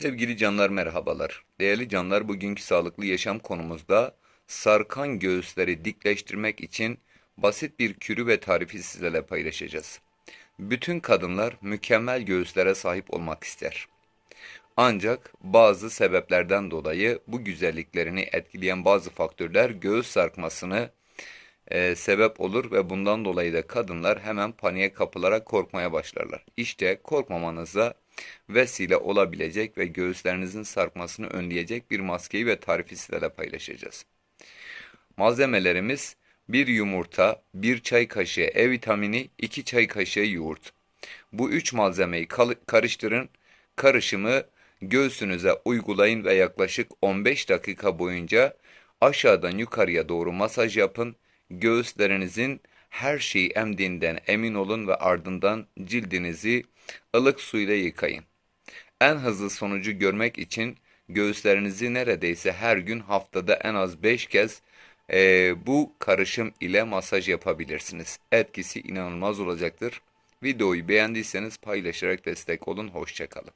Sevgili canlar merhabalar. Değerli canlar bugünkü sağlıklı yaşam konumuzda sarkan göğüsleri dikleştirmek için basit bir kürü ve tarifi sizlerle paylaşacağız. Bütün kadınlar mükemmel göğüslere sahip olmak ister. Ancak bazı sebeplerden dolayı bu güzelliklerini etkileyen bazı faktörler göğüs sarkmasını e, sebep olur ve bundan dolayı da kadınlar hemen paniğe kapılarak korkmaya başlarlar. İşte korkmamanıza vesile olabilecek ve göğüslerinizin sarkmasını önleyecek bir maskeyi ve tarifi sizlerle paylaşacağız. Malzemelerimiz 1 yumurta, 1 çay kaşığı E vitamini, 2 çay kaşığı yoğurt. Bu üç malzemeyi karıştırın. Karışımı göğsünüze uygulayın ve yaklaşık 15 dakika boyunca aşağıdan yukarıya doğru masaj yapın. Göğüslerinizin her şeyi emdiğinden emin olun ve ardından cildinizi ılık suyla yıkayın. En hızlı sonucu görmek için göğüslerinizi neredeyse her gün haftada en az 5 kez e, bu karışım ile masaj yapabilirsiniz. Etkisi inanılmaz olacaktır. Videoyu beğendiyseniz paylaşarak destek olun. Hoşçakalın.